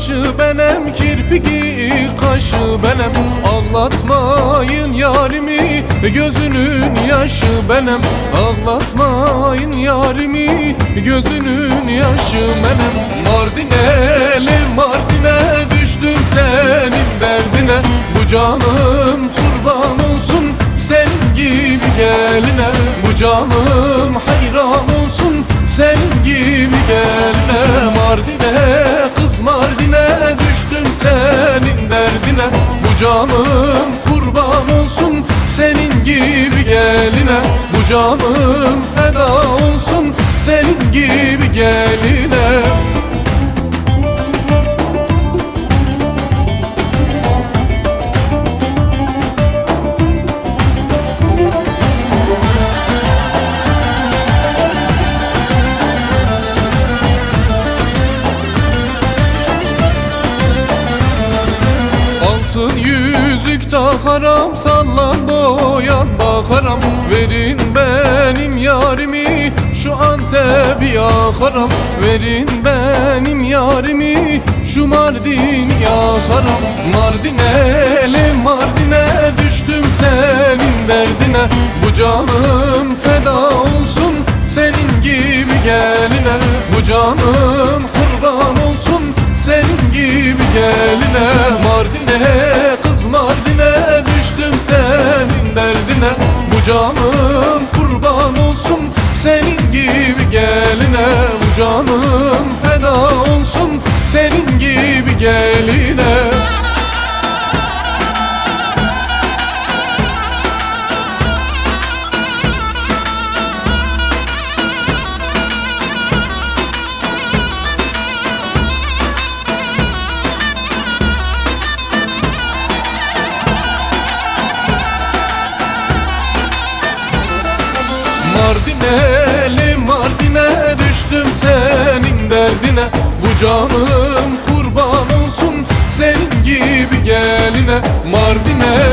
Saçı benim kirpiki kaşı benim Ağlatmayın yarimi gözünün yaşı benim Ağlatmayın yarimi gözünün yaşı benim Mardineli Mardin'e düştüm senin derdine. Bu canım kurban olsun senin gibi geline. Bu canım hayran olsun senin gibi geline canım kurban olsun senin gibi geline. Bu canım feda olsun senin gibi geline yüzük takarım sallan boyan bakarım Verin benim yarimi şu Antep'i yakarım. Verin benim yarimi şu Mardin'i yakarım. Mardin'e Mardin'e düştüm senin derdine. Bu canım feda olsun senin gibi geline. Bu canım kurban canım kurban olsun. Senin gibi geline Bu canım feda olsun. Senin gibi geline Mardineli Mardin'e düştüm senin derdine. Bu canım kurban olsun senin gibi geline. Mardin'e